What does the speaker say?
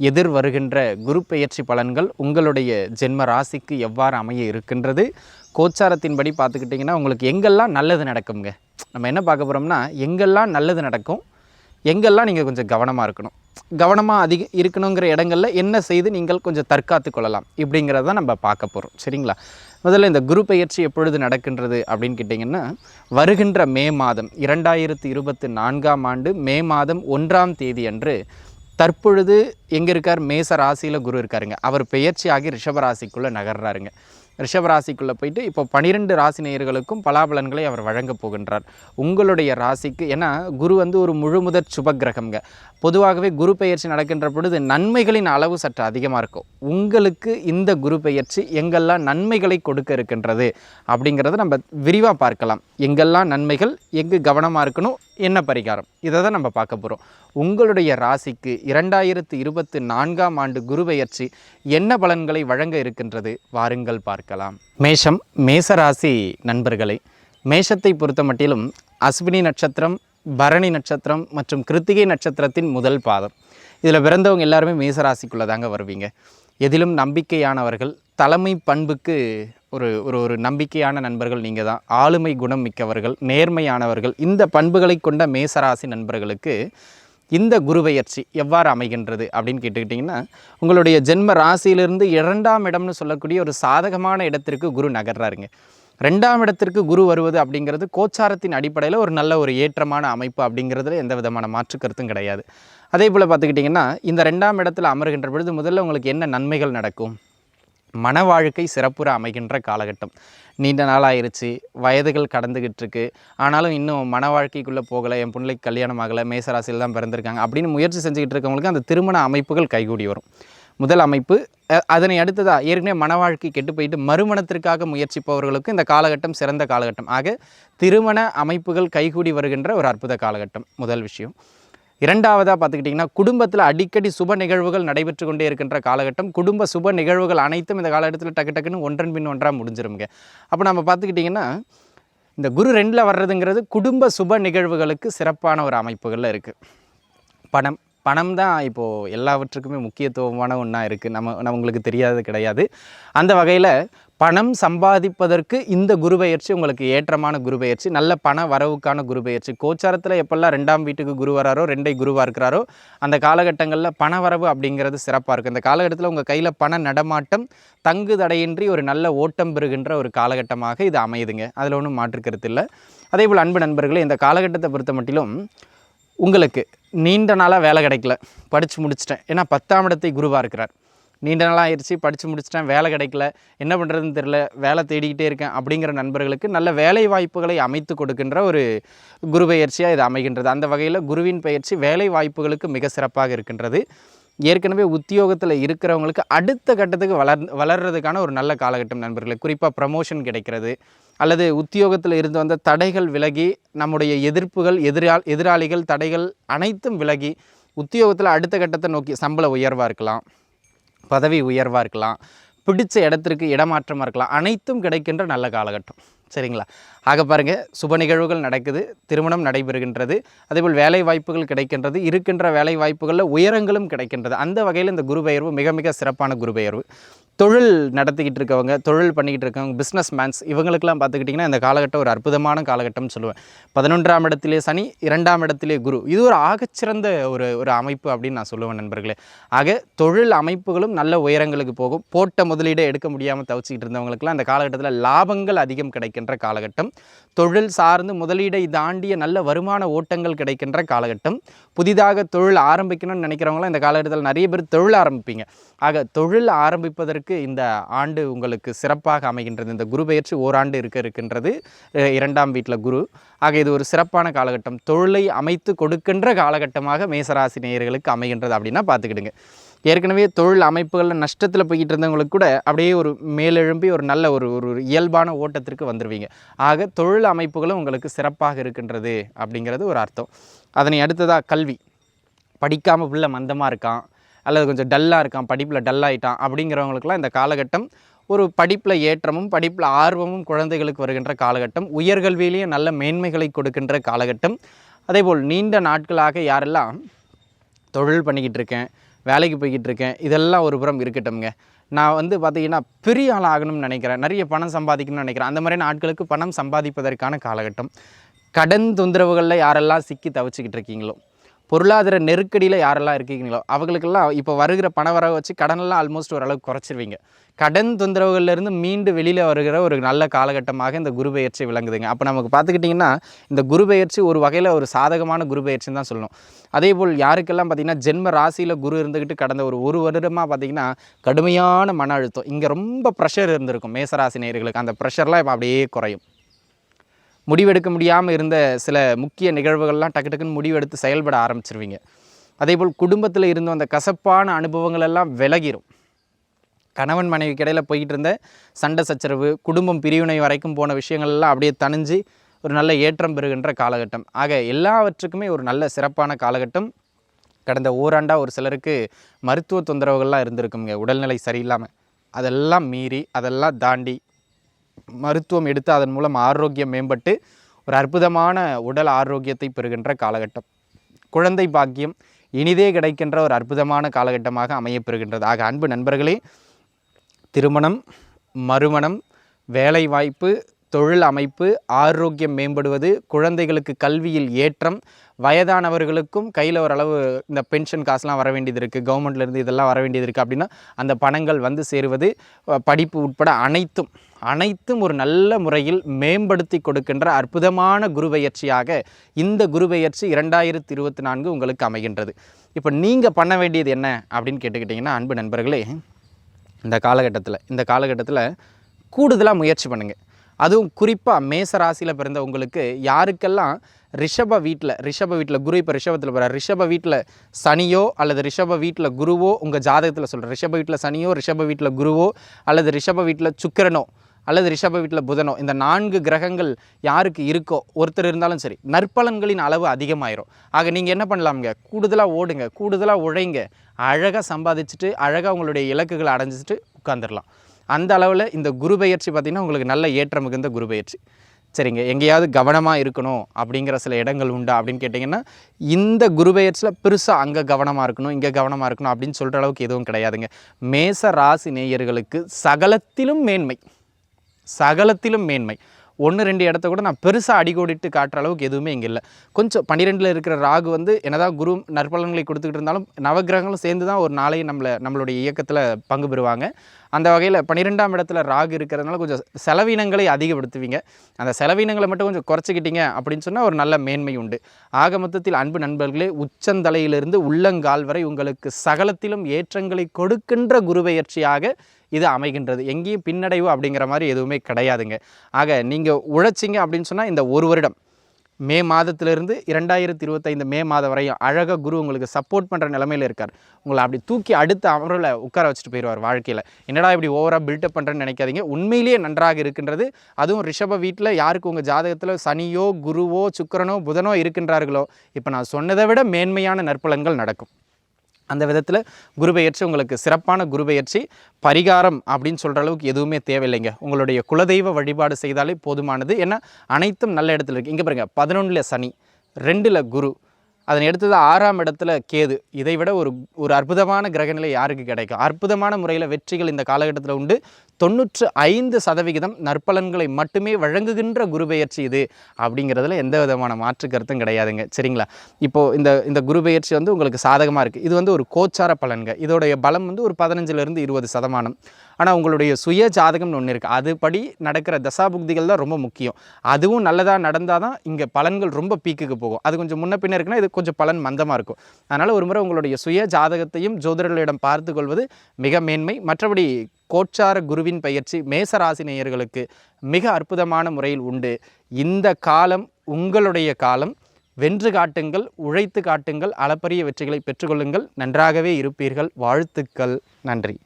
எதிர் வருகின்ற குரு பெயர்ச்சி பலன்கள் உங்களுடைய ஜென்ம ராசிக்கு எவ்வாறு அமைய இருக்கின்றது? கோச்சாரத்தின்படி பார்த்துக்கிட்டிங்கன்னா உங்களுக்கு எங்கெல்லாம் நல்லது நடக்குங்க நம்ம என்ன பார்க்க போகிறோம்னா எங்கெல்லாம் நல்லது நடக்கும் எங்கெல்லாம் நீங்கள் கொஞ்சம் கவனமாக இருக்கணும். கவனமாக அதிக இருக்கணுங்கிற இடங்கள்ல என்ன செய்து நீங்கள் கொஞ்சம் தற்காத்து கொள்ளலாம் இப்படிங்கிறத நம்ம பார்க்க போகிறோம் சரிங்களா? முதல்ல இந்த குரு பெயர்ச்சி எப்பொழுது நடக்கின்றது அப்படின்னு கேட்டிங்கன்னா வருகின்ற மே மாதம் இரண்டாயிரத்தி இருபத்தி நான்காம் ஆண்டு மே மாதம் ஒன்றாம் தேதி அன்று தற்பொழுது எங்கே இருக்கார்? மேச ராசியில் குரு இருக்காருங்க. அவர் பெயர்ச்சி ஆகி ராசிக்குள்ளே நகர்றாருங்க. ரிஷபராசிக்குள்ளே போயிட்டு இப்போ பனிரெண்டு ராசி நேயர்களுக்கும் பலாபலன்களை அவர் வழங்கப் போகின்றார். உங்களுடைய ராசிக்கு ஏன்னா குரு வந்து ஒரு முழுமுதற் சுபக்கிரகம்ங்க. பொதுவாகவே குரு பெயர்ச்சி நடக்கின்ற பொழுது நன்மைகளின் அளவு சற்று அதிகமாக இருக்கும். உங்களுக்கு இந்த குரு பெயர்ச்சி எங்கெல்லாம் நன்மைகளை கொடுக்க இருக்கின்றது அப்படிங்கிறத நம்ம விரிவாக பார்க்கலாம். எங்கெல்லாம் நன்மைகள் எங்கு கவனமாக இருக்கணும் என்ன பரிகாரம்? இதை தான் நம்ம பார்க்க போகிறோம் உங்களுடைய ராசிக்கு இரண்டாயிரத்து இருபத்தி நான்காம் ஆண்டு குருபெயர்ச்சி என்ன பலன்களை வழங்க இருக்கின்றது? வாருங்கள் பார்க்கலாம். மேஷம் மேசராசி நண்பர்களை மேஷத்தை பொறுத்த மட்டிலும் அஸ்வினி நட்சத்திரம் பரணி நட்சத்திரம் மற்றும் கிருத்திகை நட்சத்திரத்தின் முதல் பாதம். இதில் பிறந்தவங்க எல்லாருமே மேசராசிக்குள்ளே தாங்க வருவீங்க. எதிலும் நம்பிக்கையானவர்கள் தலைமை பண்புக்கு ஒரு ஒரு ஒரு நம்பிக்கையான நண்பர்கள் நீங்கள் தான் ஆளுமை குணம் மிக்கவர்கள் நேர்மையானவர்கள். இந்த பண்புகளை கொண்ட மேசராசி நண்பர்களுக்கு இந்த குருபெயர்ச்சி எவ்வாறு அமைகின்றது அப்படின்னு கேட்டுக்கிட்டிங்கன்னா உங்களுடைய ஜென்ம ராசியிலிருந்து இரண்டாம் இடம்னு சொல்லக்கூடிய ஒரு சாதகமான இடத்திற்கு குரு நகர்றாருங்க. ரெண்டாம் இடத்திற்கு குரு வருவது அப்படிங்கிறது கோச்சாரத்தின் அடிப்படையில் ஒரு நல்ல ஒரு ஏற்றமான அமைப்பு அப்படிங்கிறதுல எந்த விதமான மாற்று கருத்தும் கிடையாது. அதே போல் பார்த்துக்கிட்டிங்கன்னா இந்த ரெண்டாம் இடத்துல அமர்கின்ற பொழுது முதல்ல உங்களுக்கு என்ன நன்மைகள் நடக்கும்? மன வாழ்க்கை சிறப்புற அமைகின்ற காலகட்டம். நீண்ட நாளாயிருச்சு வயதுகள் கடந்துக்கிட்டு இருக்கு ஆனாலும் இன்னும் மன வாழ்க்கைக்குள்ளே போகலை என் பிள்ளைக்கு கல்யாணம் ஆகலை மேசராசியில் தான் பிறந்திருக்காங்க அப்படின்னு முயற்சி செஞ்சுக்கிட்டு இருக்கவங்களுக்கு அந்த திருமண அமைப்புகள் கைகூடி வரும். முதல் அமைப்பு அதனை அடுத்ததா ஏற்கனவே மன வாழ்க்கை கெட்டு போயிட்டு மறுமணத்திற்காக முயற்சிப்பவர்களுக்கு இந்த காலகட்டம் சிறந்த காலகட்டம். ஆக திருமண அமைப்புகள் கைகூடி வருகின்ற ஒரு அற்புத காலகட்டம். முதல் விஷயம். இரண்டாவதாக பார்த்துக்கிட்டிங்கன்னா குடும்பத்தில் அடிக்கடி சுப நிகழ்வுகள் நடைபெற்று கொண்டே இருக்கின்ற காலகட்டம். குடும்ப சுப நிகழ்வுகள் அனைத்தும் இந்த காலகட்டத்தில் டக்கு டக்குன்னு ஒன்றன் பின் ஒன்றாக முடிஞ்சிருங்க அப்போ நம்ம பார்த்துக்கிட்டிங்கன்னா இந்த குரு ரெண்டில் வர்றதுங்கிறது குடும்ப சுப நிகழ்வுகளுக்கு சிறப்பான ஒரு அமைப்புகளில் இருக்குது பணம் பணம் தான் இப்போது எல்லாவற்றுக்குமே முக்கியத்துவமான ஒன்றா இருக்குது நம்ம நம்மளுக்கு தெரியாதது கிடையாது. அந்த வகையில் பணம் சம்பாதிப்பதற்கு இந்த குரு பெயர்ச்சி உங்களுக்கு ஏற்றமான குரு பெயர்ச்சி நல்ல பண வரவுக்கான குரு பயிற்சி கோச்சாரத்தில் எப்பெல்லாம் ரெண்டாம் வீட்டுக்கு குரு வராரோ ரெண்டை குருவாக இருக்கிறாரோ அந்த காலகட்டங்களில் பண வரவு அப்படிங்கிறது சிறப்பாக இருக்கும் இந்த காலகட்டத்தில் உங்கள் கையில் பண நடமாட்டம் தங்கு தடையின்றி ஒரு நல்ல ஓட்டம் பெறுகின்ற ஒரு காலகட்டமாக இது அமையுதுங்க. அதில் ஒன்றும் மாற்று கருத்து இல்லை. அதே போல் அன்பு நண்பர்களே இந்த காலகட்டத்தை பொறுத்த மட்டிலும் உங்களுக்கு நீண்ட நாளாக வேலை கிடைக்கல. படித்து முடிச்சிட்டேன். ஏன்னா பத்தாம் இடத்தை குருவாக இருக்கிறார். நீண்ட நாளாக ஆயிடுச்சு படித்து முடிச்சிட்டேன் வேலை கிடைக்கல. என்ன பண்ணுறதுன்னு தெரில வேலை தேடிக்கிட்டே இருக்கேன் அப்படிங்கிற நண்பர்களுக்கு நல்ல வேலை வாய்ப்புகளை அமைத்து கொடுக்கின்ற ஒரு குரு பயிற்சியாக இது அமைகின்றது. அந்த வகையில் குருவின் பயிற்சி வேலை வாய்ப்புகளுக்கு மிக சிறப்பாக இருக்கின்றது. ஏற்கனவே உத்தியோகத்தில் இருக்கிறவங்களுக்கு அடுத்த கட்டத்துக்கு வளர் வளர்றதுக்கான ஒரு நல்ல காலகட்டம் நண்பர்களே. குறிப்பாக ப்ரமோஷன் கிடைக்கிறது. அல்லது உத்தியோகத்தில் இருந்து வந்த தடைகள் விலகி நம்முடைய எதிர்ப்புகள் எதிரால் எதிராளிகள் தடைகள் அனைத்தும் விலகி உத்தியோகத்தில் அடுத்த கட்டத்தை நோக்கி சம்பள உயர்வாக இருக்கலாம் பதவி உயர்வாக இருக்கலாம் பிடித்த இடத்திற்கு இடமாற்றமாக இருக்கலாம் அனைத்தும் கிடைக்கின்ற நல்ல காலகட்டம். சரிங்களா? ஆக பாருங்கள் சுப நிகழ்வுகள் நடக்குது திருமணம் நடைபெறுகின்றது அதேபோல் வேலை வாய்ப்புகள் கிடைக்கின்றது இருக்கின்ற வேலை வாய்ப்புகளில் உயரங்களும் கிடைக்கின்றது. அந்த வகையில் இந்த குரு பெயர்வு மிக மிக சிறப்பான குரு பெயர்வு. தொழில் நடத்திக்கிட்டு இருக்கவங்க தொழில் பண்ணிக்கிட்டு இருக்கவங்க பிஸ்னஸ் மேன்ஸ் இவங்களுக்கெல்லாம் பார்த்துக்கிட்டிங்கன்னா இந்த காலகட்டம் ஒரு அற்புதமான காலகட்டம்னு சொல்லுவேன். பதினொன்றாம் இடத்திலே சனி இரண்டாம் இடத்திலே குரு. இது ஒரு ஆகச்சிறந்த ஒரு ஒரு அமைப்பு அப்படின்னு நான் சொல்லுவேன் நண்பர்களே. ஆக தொழில் அமைப்புகளும் நல்ல உயரங்களுக்கு போகும். போட்ட முதலீடை எடுக்க முடியாமல் தவிச்சிக்கிட்டு இருந்தவங்களுக்குலாம் இந்த காலகட்டத்தில் லாபங்கள் அதிகம் கிடைக்கும். கிடைக்கின்ற காலகட்டம். தொழில் சார்ந்து முதலீடை தாண்டிய நல்ல வருமான ஓட்டங்கள் கிடைக்கின்ற காலகட்டம். புதிதாக தொழில் ஆரம்பிக்கணும்னு நினைக்கிறவங்களாம் இந்த காலகட்டத்தில் நிறைய பேர் தொழில் ஆரம்பிப்பீங்க. ஆக தொழில் ஆரம்பிப்பதற்கு இந்த ஆண்டு உங்களுக்கு சிறப்பாக அமைகின்றது. இந்த குரு பெயர்ச்சி ஓராண்டு இருக்க இருக்கின்றது. இரண்டாம் வீட்டில் குரு. ஆக இது ஒரு சிறப்பான காலகட்டம். தொழிலை அமைத்து கொடுக்கின்ற காலகட்டமாக மேசராசி நேயர்களுக்கு அமைகின்றது அப்படின்னா பார்த்துக்கிடுங்க. ஏற்கனவே தொழில் அமைப்புகளில் நஷ்டத்தில் போய்கிட்டு இருந்தவங்களுக்கு கூட அப்படியே ஒரு மேலெழும்பி ஒரு நல்ல ஒரு ஒரு இயல்பான ஓட்டத்திற்கு வந்துடுவீங்க ஆக தொழில் அமைப்புகளும் உங்களுக்கு சிறப்பாக இருக்கின்றது அப்படிங்கிறது ஒரு அர்த்தம். அதனை அடுத்ததாக கல்வி. படிக்காமல் பிள்ளை மந்தமாக இருக்கான். அல்லது கொஞ்சம் டல்லாக இருக்கான் படிப்பில் டல்லாகிட்டான் அப்படிங்கிறவங்களுக்குலாம் இந்த காலகட்டம் ஒரு படிப்பில் ஏற்றமும் படிப்பில் ஆர்வமும் குழந்தைகளுக்கு வருகின்ற காலகட்டம். உயர்கல்வியிலேயே நல்ல மேன்மைகளை கொடுக்கின்ற காலகட்டம். அதேபோல் நீண்ட நாட்களாக யாரெல்லாம் தொழில் பண்ணிக்கிட்டு இருக்கேன் வேலைக்கு போய்கிட்டு இருக்கேன் இதெல்லாம் ஒரு புறம் இருக்கட்டும்ங்க. நான் வந்து பார்த்திங்கன்னா பெரிய ஆள் ஆகணும்னு நினைக்கிறேன். நிறைய பணம் சம்பாதிக்கணும்னு நினைக்கிறேன். அந்த மாதிரியான ஆட்களுக்கு பணம் சம்பாதிப்பதற்கான காலகட்டம். கடன் தொந்தரவுகளில் யாரெல்லாம் சிக்கி தவிச்சிக்கிட்டு இருக்கீங்களோ பொருளாதார நெருக்கடியில் யாரெல்லாம் இருக்கீங்களோ அவங்களுக்கெல்லாம் இப்போ வருகிற பண வரவை வச்சு கடனெல்லாம் ஆல்மோஸ்ட் ஓரளவுக்கு குறைச்சிருவீங்க. கடன் தொந்தரவுகள்லேருந்து மீண்டு வெளியில் வருகிற ஒரு நல்ல காலகட்டமாக இந்த குரு பெயர்ச்சி விளங்குதுங்க. அப்போ நமக்கு பார்த்துக்கிட்டிங்கன்னா இந்த குரு பெயர்ச்சி ஒரு வகையில் ஒரு சாதகமான குரு பெயர்ச்சின்னு தான் சொல்லணும். அதே போல் யாருக்கெல்லாம் பார்த்திங்கன்னா ஜென்ம ராசியில் குரு இருந்துக்கிட்டு கடந்த ஒரு ஒரு வருடமாக பார்த்திங்கன்னா கடுமையான மன அழுத்தம். இங்கே ரொம்ப ப்ரெஷர் இருந்திருக்கும். மேசராசி நேயர்களுக்கு அந்த ப்ரெஷர்லாம் இப்போ அப்படியே குறையும். முடிவெடுக்க முடியாமல் இருந்த சில முக்கிய நிகழ்வுகள்லாம் டக்கு டக்குன்னு முடிவெடுத்து செயல்பட ஆரம்பிச்சிருவீங்க. அதேபோல் குடும்பத்தில் இருந்த அந்த கசப்பான அனுபவங்கள் எல்லாம் விலகிரும். கணவன் மனைவிக்கு இடையில போய்கிட்டு இருந்த சண்டை சச்சரவு குடும்பம் பிரிவினை வரைக்கும் போன விஷயங்கள் எல்லாம் அப்படியே தணிஞ்சு ஒரு நல்ல ஏற்றம் பெறுகின்ற காலகட்டம். ஆக எல்லாவற்றுக்குமே ஒரு நல்ல சிறப்பான காலகட்டம். கடந்த ஓராண்டாக ஒரு சிலருக்கு மருத்துவ தொந்தரவுகள்லாம் இருந்திருக்குங்க உடல்நிலை சரியில்லாமல் அதெல்லாம் மீறி அதெல்லாம் தாண்டி மருத்துவம் எடுத்து அதன் மூலம் ஆரோக்கியம் மேம்பட்டு ஒரு அற்புதமான உடல் ஆரோக்கியத்தை பெறுகின்ற காலகட்டம். குழந்தை பாக்கியம் இனிதே கிடைக்கின்ற ஒரு அற்புதமான காலகட்டமாக அமையப்பெறுகின்றது. ஆக அன்பு நண்பர்களே திருமணம் மறுமணம் வேலைவாய்ப்பு தொழில் அமைப்பு ஆரோக்கியம் மேம்படுவது குழந்தைகளுக்கு கல்வியில் ஏற்றம் வயதானவர்களுக்கும் கையில் ஓரளவு இந்த பென்ஷன் காசுலாம் வர வேண்டியது இருக்குது கவர்மெண்ட்லேருந்து இதெல்லாம் வர வேண்டியது இருக்குது அப்படின்னா அந்த பணங்கள் வந்து சேருவது படிப்பு உட்பட அனைத்தும் அனைத்தும் ஒரு நல்ல முறையில் மேம்படுத்தி கொடுக்கின்ற அற்புதமான குருபெயர்ச்சியாக இந்த குருபெயர்ச்சி இரண்டாயிரத்தி இருபத்தி நான்கு உங்களுக்கு அமைகின்றது. இப்போ நீங்கள் பண்ண வேண்டியது என்ன அப்படின்னு கேட்டுக்கிட்டிங்கன்னா அன்பு நண்பர்களே இந்த காலகட்டத்தில் இந்த காலகட்டத்தில் கூடுதலாக முயற்சி பண்ணுங்கள் அதுவும் குறிப்பாக மேச ராசியில் பிறந்த உங்களுக்கு யாருக்கெல்லாம் ரிஷப வீட்டில் ரிஷப வீட்டில் குரு இப்போ ரிஷபத்தில் போகிற ரிஷப வீட்டில் சனியோ அல்லது ரிஷப வீட்டில் குருவோ உங்கள் ஜாதகத்தில் சொல்கிறேன் ரிஷப வீட்டில் சனியோ ரிஷப வீட்டில் குருவோ அல்லது ரிஷப வீட்டில் சுக்கிரனோ அல்லது ரிஷப வீட்டில் புதனோ இந்த நான்கு கிரகங்கள் யாருக்கு இருக்கோ ஒருத்தர் இருந்தாலும் சரி நற்பலன்களின் அளவு அதிகமாயிரும். ஆக நீங்கள் என்ன பண்ணலாம்ங்க? கூடுதலாக ஓடுங்க கூடுதலாக உழைங்க. அழகாக சம்பாதிச்சுட்டு அழகாக உங்களுடைய இலக்குகளை அடைஞ்சிட்டு உட்காந்துடலாம் அந்த அளவில் இந்த குரு பயிற்சி பார்த்திங்கன்னா உங்களுக்கு நல்ல ஏற்றம் மிகுந்த குரு பயிற்சி. சரிங்க. எங்கேயாவது கவனமாக இருக்கணும் அப்படிங்கிற சில இடங்கள் உண்டா அப்படின்னு கேட்டிங்கன்னா இந்த குரு பெயர்ஸில் பெருசாக அங்கே கவனமாக இருக்கணும் இங்கே கவனமாக இருக்கணும் அப்படின்னு சொல்கிற அளவுக்கு எதுவும் கிடையாதுங்க. மேச ராசி நேயர்களுக்கு சகலத்திலும் மேன்மை. சகலத்திலும் மேன்மை. ஒன்று ரெண்டு இடத்த கூட நான் பெருசாக அடிக்கோடிட்டு காட்டுற அளவுக்கு எதுவுமே இங்கே இல்லை. கொஞ்சம் பன்னிரெண்டில் இருக்கிற ராகு வந்து என்னதான் குரு நற்பலன்களை கொடுத்துக்கிட்டு இருந்தாலும் நவகிரகங்களும் சேர்ந்து தான் ஒரு நாளையும் நம்மளை நம்மளுடைய இயக்கத்தில் பங்கு பெறுவாங்க. அந்த வகையில் பன்னிரெண்டாம் இடத்துல ராகு இருக்கிறதுனால கொஞ்சம் செலவினங்களை அதிகப்படுத்துவீங்க. அந்த செலவினங்களை மட்டும் கொஞ்சம் குறைச்சிக்கிட்டீங்க அப்படின்னு சொன்னால் ஒரு நல்ல மேன்மை உண்டு. ஆக மொத்தத்தில் அன்பு நண்பர்களே உச்சந்தலையிலிருந்து உள்ளங்கால் வரை உங்களுக்கு சகலத்திலும் ஏற்றங்களை கொடுக்கின்ற குருபெயர்ச்சியாக இது அமைகின்றது. எங்கேயும் பின்னடைவு அப்படிங்கிற மாதிரி எதுவுமே கிடையாதுங்க. ஆக நீங்கள் உழைச்சிங்க அப்படின்னு சொன்னால் இந்த ஒரு வருடம் மே மாதத்திலிருந்து இரண்டாயிரத்தி இருபத்தைந்து மே மாதம் வரையும் அழகாக குரு உங்களுக்கு சப்போர்ட் பண்ணுற நிலமையில இருக்கார். உங்களை அப்படி தூக்கி அடுத்த அமர்வில் உட்கார வச்சுட்டு போயிடுவார் வாழ்க்கையில். என்னடா இப்படி ஓவராக பில்டப் பண்ணுறேன்னு நினைக்காதீங்க. உண்மையிலேயே நன்றாக இருக்கின்றது. அதுவும் ரிஷப வீட்டில் யாருக்கு உங்கள் ஜாதகத்தில் சனியோ குருவோ சுக்கிரனோ புதனோ இருக்கின்றார்களோ இப்போ நான் சொன்னதை விட மேன்மையான நற்பலன்கள் நடக்கும். அந்த விதத்தில் குருபெயர்ச்சி உங்களுக்கு சிறப்பான குருபெயர்ச்சி பரிகாரம் அப்படின்னு சொல்கிற அளவுக்கு எதுவுமே தேவையில்லைங்க. உங்களுடைய குலதெய்வ வழிபாடு செய்தாலே போதுமானது. ஏன்னா அனைத்தும் நல்ல இடத்துல இருக்குது இங்கே பாருங்கள் பதினொன்றில் சனி ரெண்டில் குரு. அதனை அடுத்தது ஆறாம் இடத்துல கேது. இதை விட ஒரு ஒரு அற்புதமான கிரகநிலை யாருக்கு கிடைக்கும்? அற்புதமான முறையில் வெற்றிகள் இந்த காலகட்டத்தில் உண்டு. தொண்ணூற்று ஐந்து சதவிகிதம் நற்பலன்களை மட்டுமே வழங்குகின்ற குரு பெயர்ச்சி இது அப்படிங்கிறதுல எந்த விதமான மாற்று கருத்தும் கிடையாதுங்க. சரிங்களா? இப்போது இந்த இந்த குரு பெயர்ச்சி வந்து உங்களுக்கு சாதகமாக இருக்குது இது வந்து ஒரு கோச்சார பலன்கள். இதோடைய பலம் வந்து ஒரு பதினஞ்சுலேருந்து இருபது சதமானம். ஆனால் உங்களுடைய சுய ஜாதகம்னு ஒன்று இருக்குது அதுபடி நடக்கிற தசாபுக்திகள் தான் ரொம்ப முக்கியம். அதுவும் நல்லதாக நடந்தால் தான் இங்கே பலன்கள் ரொம்ப பீக்குக்கு போகும். அது கொஞ்சம் முன்ன பின்ன இருக்குன்னா இது கொஞ்சம் பலன் மந்தமாக இருக்கும். அதனால் ஒரு முறை உங்களுடைய சுய ஜாதகத்தையும் ஜோதிடர்களிடம் பார்த்து கொள்வது மிக மேன்மை. மற்றபடி கோச்சார குருவின் பயிற்சி மேசராசி நேயர்களுக்கு மிக அற்புதமான முறையில் உண்டு. இந்த காலம் உங்களுடைய காலம். வென்று காட்டுங்கள் உழைத்து காட்டுங்கள் அளப்பரிய வெற்றிகளை பெற்றுக்கொள்ளுங்கள் நன்றாகவே இருப்பீர்கள். வாழ்த்துக்கள். நன்றி.